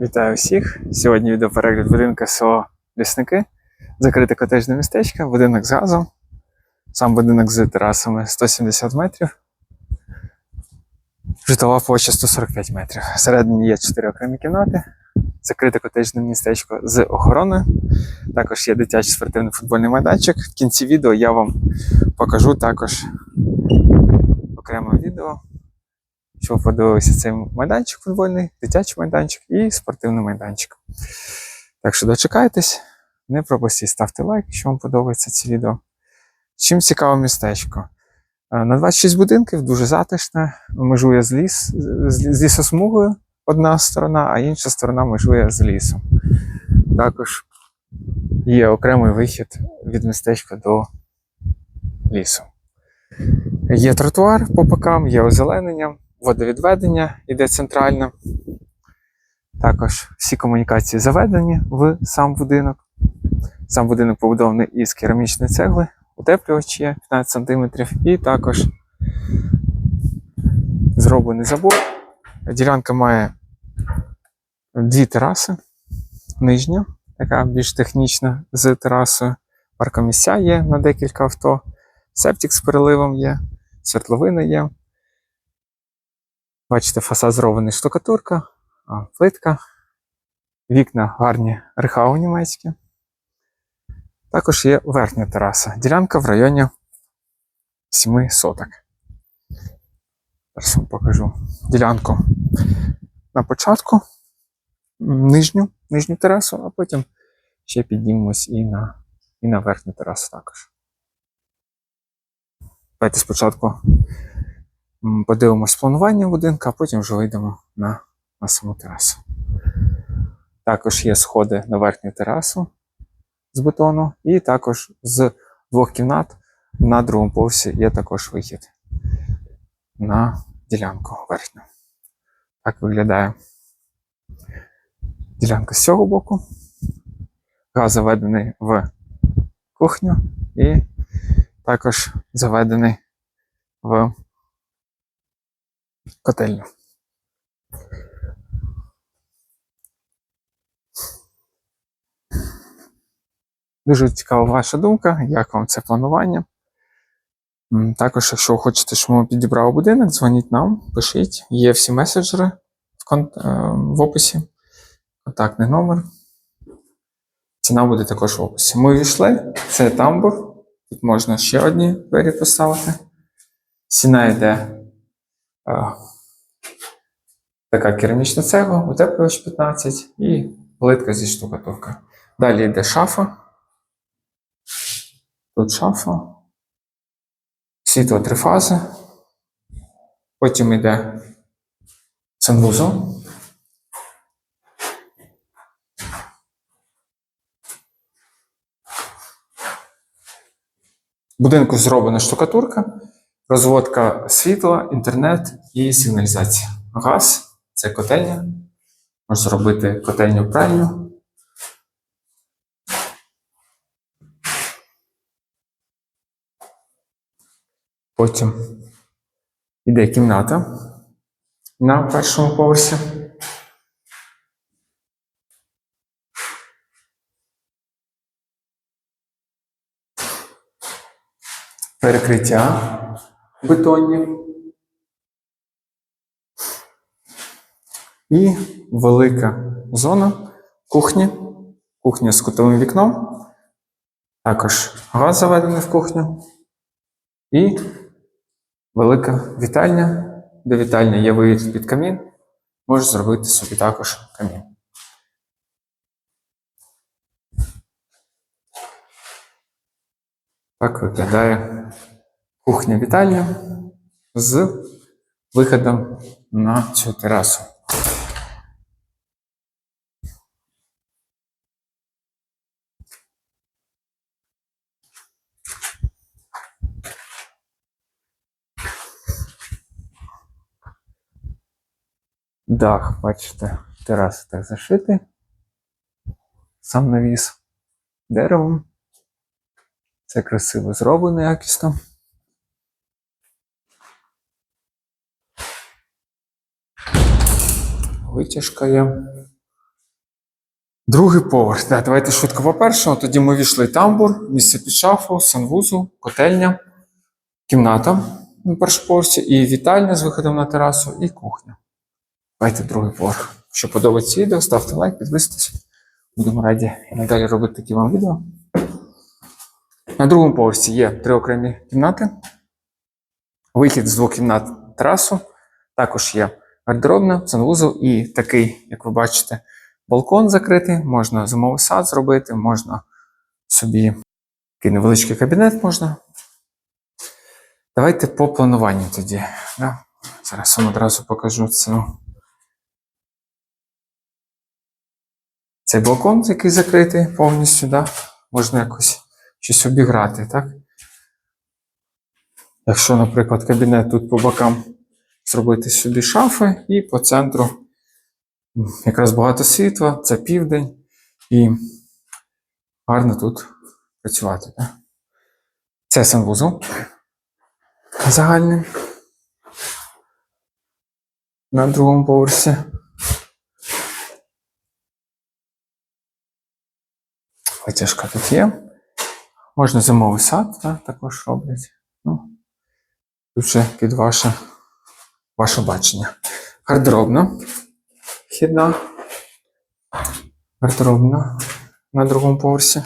Вітаю всіх! Сьогодні відеоперегляд будинка село Лісники. Закрите котежне містечко, будинок з газом. Сам будинок з терасами 170 метрів. Житлова площа 145 метрів. Всередині є 4 окремі кімнати. Закрите котежне містечко з охороною. Також є дитячий спортивний футбольний майданчик. В кінці відео я вам покажу також окреме відео ви подивилися цей майданчик футбольний, дитячий майданчик і спортивний майданчик. Так що дочекайтесь, не пропустіть, ставте лайк, якщо вам подобається це відео. Чим цікаве містечко? Е, На 26 будинків дуже затишне, межує з, ліс, з лісосмугою одна сторона, а інша сторона межує з лісом. Також є окремий вихід від містечка до лісу. Є тротуар по бокам, є озеленення, водовідведення іде центральне. Також всі комунікації заведені в сам будинок. Сам будинок побудований із керамічної цегли, утеплювач є 15 см, і також зроблений забор. Ділянка має дві тераси. Нижня, яка більш технічна з терасою. Паркомісця є на декілька авто. Септик з переливом є, свердловина є. Бачите, фасад зроблений штукатурка, плитка, вікна гарні рехау німецькі. Також є верхня тераса. Ділянка в районі 7 соток. Зараз вам покажу ділянку на початку, нижню, нижню терасу, а потім ще піднімемось і на, і на верхню терасу також. Давайте спочатку подивимось планування будинка, а потім вже вийдемо на, на саму терасу. Також є сходи на верхню терасу з бетону, і також з двох кімнат на другому поверсі є також вихід на ділянку верхню. Так виглядає ділянка з цього боку. Газ заведений в кухню і також заведений в котельню. Дуже цікава ваша думка, як вам це планування. Також, якщо хочете, щоб ми підібрали будинок, дзвоніть нам, пишіть. Є всі меседжери в, кон- е, в описі, контактний номер. Ціна буде також в описі. Ми війшли, це тамбур. Тут можна ще одні двері поставити. Ціна йде така керамічна цегла, утеплювач 15 і плитка зі штукатуркою. Далі йде шафа. Тут шафа. Світло три фази. Потім йде санвузол. Будинку зроблена штукатурка, розводка світла, інтернет і сигналізація. Газ це котельня. Можна зробити котельню пральню. Потім йде кімната на першому поверсі. Перекриття бетонні. І велика зона кухні. Кухня з кутовим вікном. Також газ заведений в кухню. І велика вітальня. До вітальні є виїзд під камін. Можеш зробити собі також камін. Так виглядає кухня-вітальня з виходом на цю терасу. Дах, бачите, тераса так зашитий. Сам навіс деревом. Це красиво зроблено якісно. Витяжка є. Другий поверх. Да, давайте швидко по першому. Тоді ми війшли тамбур, місце під шафу, санвузол, котельня, кімната на першому поверсі, і вітальня з виходом на терасу, і кухня. Давайте другий поверх. Якщо подобається відео, ставте лайк, підписуйтесь. Будемо раді і надалі робити такі вам відео. На другому поверсі є три окремі кімнати. Вихід з двох кімнат на терасу. Також є гардеробна, санвузол і такий, як ви бачите, балкон закритий. Можна зимовий сад зробити, можна собі такий невеличкий кабінет можна. Давайте по плануванню тоді. Да? Зараз вам одразу покажу це. Цей балкон, який закритий повністю, да? можна якось щось обіграти, так? Якщо, наприклад, кабінет тут по бокам зробити собі шафи, і по центру якраз багато світла, це південь, і гарно тут працювати. Так? Це санвузол загальний на другому поверсі. Витяжка тут є. Можна зимовий сад, так, також роблять. Ну, тут вже під ваше, ваше бачення. Гардеробна. Вхідна. Гардеробна на другому поверсі.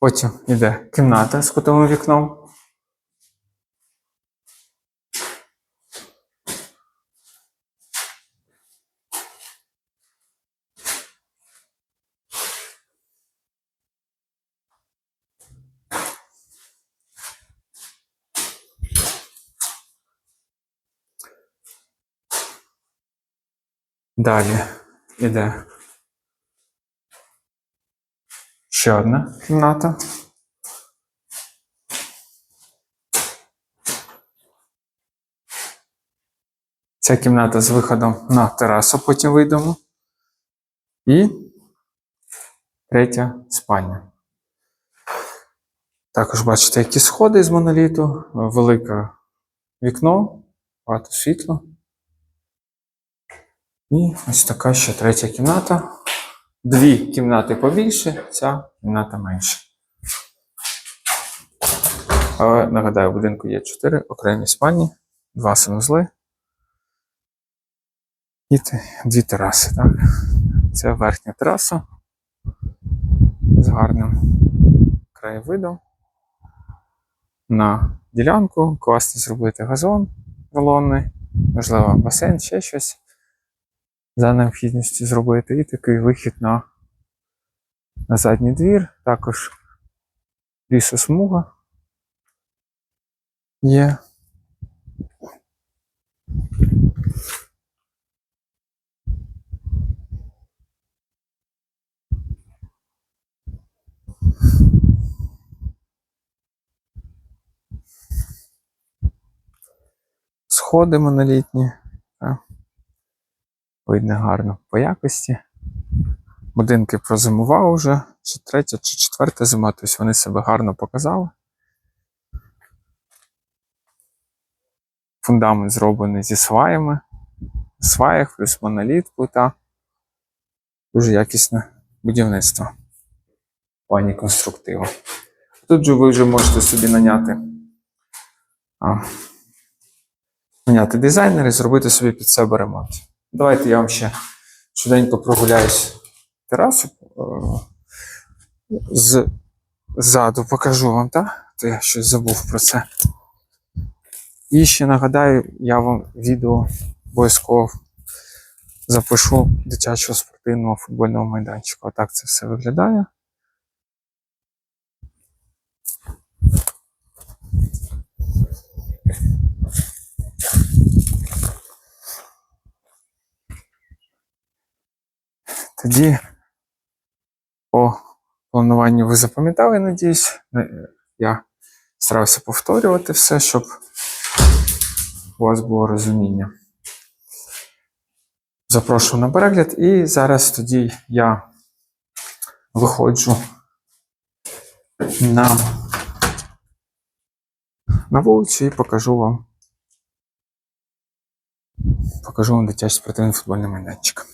Потім йде кімната з кутовим вікном. Далі йде ще одна кімната. Ця кімната з виходом на терасу, потім вийдемо. І третя спальня. Також бачите, які сходи з моноліту, велике вікно, багато світла. І ось така ще третя кімната. Дві кімнати побільше, ця кімната менше. Але нагадаю, в будинку є чотири окремі спальні, два санузли і дві тераси. Так? Це верхня тераса з гарним краєвидом. На ділянку класно зробити газон рулонний, можливо, басейн, ще щось за необхідністю зробити. І такий вихід на, на задній двір. Також лісосмуга є. Сходи монолітні. Видно гарно по якості. Будинки прозимував вже, чи третя, чи четверта зима, тобто вони себе гарно показали. Фундамент зроблений зі сваями. Сваях плюс моноліт, плита. Дуже якісне будівництво в плані конструктиву. Тут же ви вже можете собі наняти, а, наняти дизайнера і зробити собі під себе ремонт. Давайте я вам ще швиденько прогуляюсь терасу. е, ззаду покажу вам, так? То я щось забув про це. І ще нагадаю, я вам відео обов'язково запишу дитячого спортивного футбольного майданчика. Отак це все виглядає. Тоді по плануванню ви запам'ятали, надіюсь. Е, Я старався повторювати все, щоб у вас було розуміння. Запрошую на перегляд, і зараз тоді я виходжу на, на вулицю і покажу вам. Покажу вам дитячий спортивний футбольний майданчик.